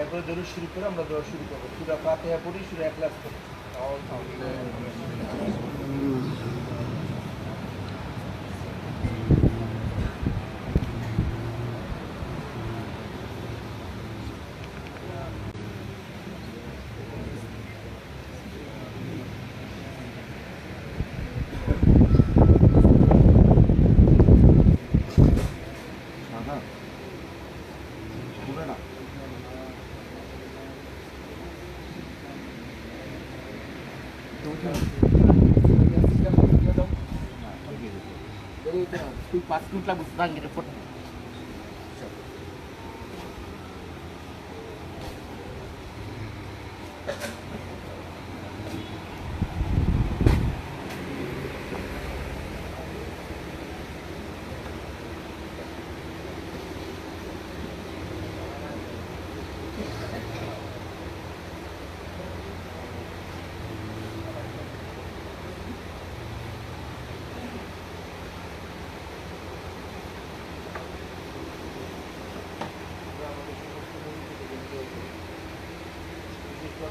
এরপরে দরুদ শুরু করে আমরা দোয়া শুরু করব। সুরা ফাতেহা পড়ি সুরা একলাস করি was gut lang muss sagen, ihre Pfoten.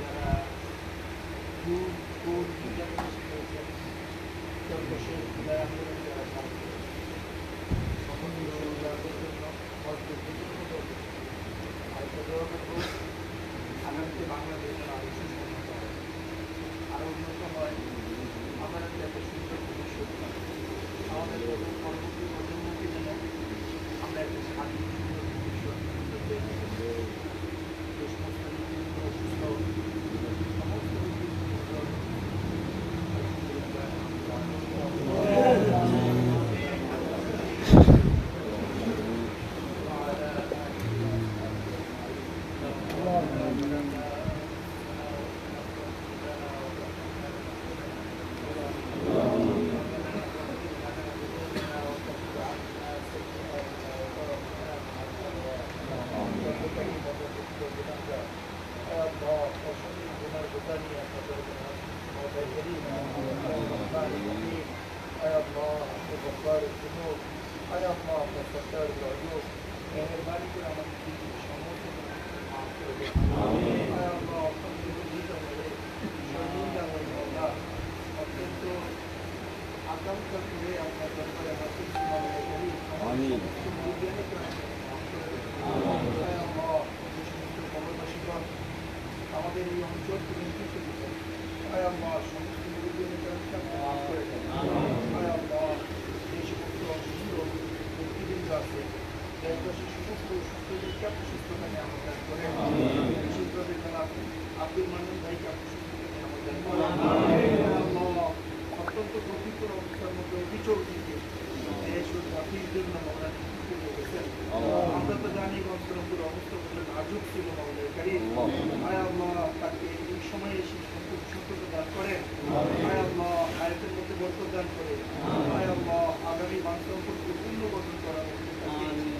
যারা দূর দূর বিজ্ঞান শিখেছেন চন্দ্রশের বিদায় আন্দোলন যারা সাথে সকল বিশ্ববিদ্যালয়ের জন্য হজকে প্রতিষ্ঠিত আরেকটা দেওয়া করব আগামীতে বাংলাদেশের আরও সুসংহত হয় আরও উন্নত হয় আমরা যাতে একটা সুন্দর ভবিষ্যৎ পাই। আমাদের যখন পরবর্তী প্রজন্মকে যেন আমরা একটা স্বাধীন সুন্দর ভবিষ্যৎ দিতে পারি। যে সমস্ত নীতিগুলো অসুস্থ, সমস্ত নীতিগুলো অত্যন্ত আকাঙ্ক্ষা করে আপনার দরবারে হাসিল আমিন। কবরবাসীগণ আমাদের এই অঞ্চল থেকে আব্দুল মান্নান ভাইকে আপনি আল্লাহ অত্যন্ত পবিত্র অবস্থার মধ্যে অভিযোগ দিকে দেশ ও জাতির জন্য আমরা নিযুক্ত হয়ে গেছেন আমরা তো জানি গন্তব্যের অবস্থা বলে নাজুক ছিল আমাদের কারি আয় আল্লাহ তাকে এই সময়ে এসে সন্তোষ সন্তোষ দান করেন আয় আল্লাহ আয়তের মধ্যে বরকত দান করে আয় আল্লাহ আগামী বাস্তবকে পূর্ণ গঠন করার মধ্যে তাকে সুস্থতা নিয়ে আমল দান করে আয় আল্লাহ বাস্তবপুরের ভবিষ্যৎ উন্নতির নেতৃত্ব দেওয়ার তৌফিক দান করে আয় আল্লাহ মেহরবানি করে আয় আল্লাহ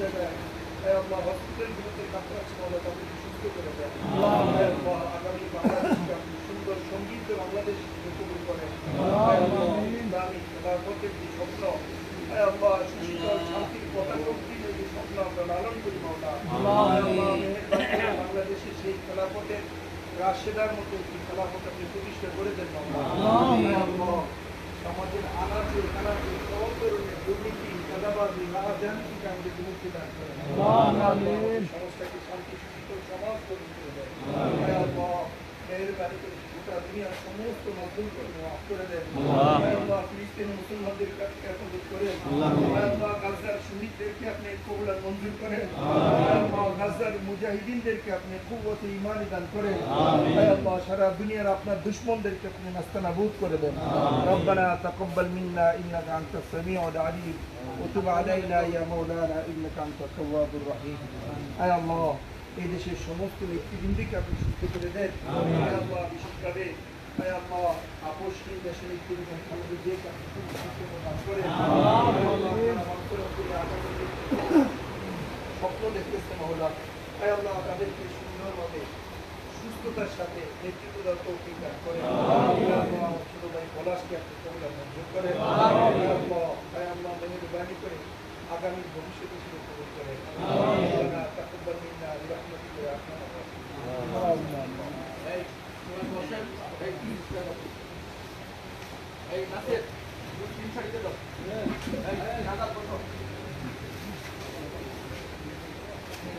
বিভিন্ন জায়গায় আয় আল্লাহ। হসপিটালগুলোতে কাতরাচ্ছে বলে তাদেরকে সুস্থ করে দেন আল্লাহ। আগামী বাংলাদেশকে সুন্দর সংগীত বাংলাদেশ কবুল করেন আয় খেলাফতের স্বপ্ন আল্লাহ সুশীতল শান্তির পতাকটির যে স্বপ্ন আমরা লালন করি মাওলা আয় আল্লাহ মেহেরবানি করে বাংলাদেশে সেই খেলাফতের রাশেদার মতো একটি খেলাফত আপনি প্রতিষ্ঠা করে দেন মাওলা সমাজের আনাচে কানাচে ধরনের দুর্নীতি সংস্থাকে শান্তি সুশীতল সমাজ করে সমস্ত মজদুর করে দেন ফিলিস্তিনি মুসলমানদের করেন শহীদদেরকে আপনি কবুল মঞ্জুর করেন আয় আল্লাহ গাজার মুজাহিদিনদেরকে আপনি কুওয়াতে ঈমানি দান করেন আমিন। আয় আল্লাহ সারা দুনিয়ার আপনার দুশমনদেরকে আপনি নাস্তানাবুদ করে দেন ربنا تقبل منا انك انت السميع العليم وتب علينا يا مولانا انك انت التواب الرحيم আয় আল্লাহ এই দেশের সমস্ত ব্যক্তিবৃন্দকে আপনি সুস্থ করে দেন আয় আল্লাহ বিশেষভাবে আয় আল্লাহ আপোষহীন দেশের ব্যক্তিবৃন্দ আমাদের যে কাছে সুস্থ প্রদান করেন স্বপ্ন দেখতেছে মহলা আয় আল্লাহ তাদেরকে সুন্দরভাবে সুস্থতার সাথে নেতৃত্ব দেওয়ার তৌফিক দান করেন আয় আল্লাহ, আমার ছোট ভাই পলাশকে আপনি কবুল মঞ্জুর করেন আয় আল্লাহ, আয় করে আগামী ভবিষ্যতে শুরু কবুল করেন মিন্না ইয়া এই নাসির তুই তিন শাড়িতে দাও এই দাদা এই yes, বসো come. বসো বসো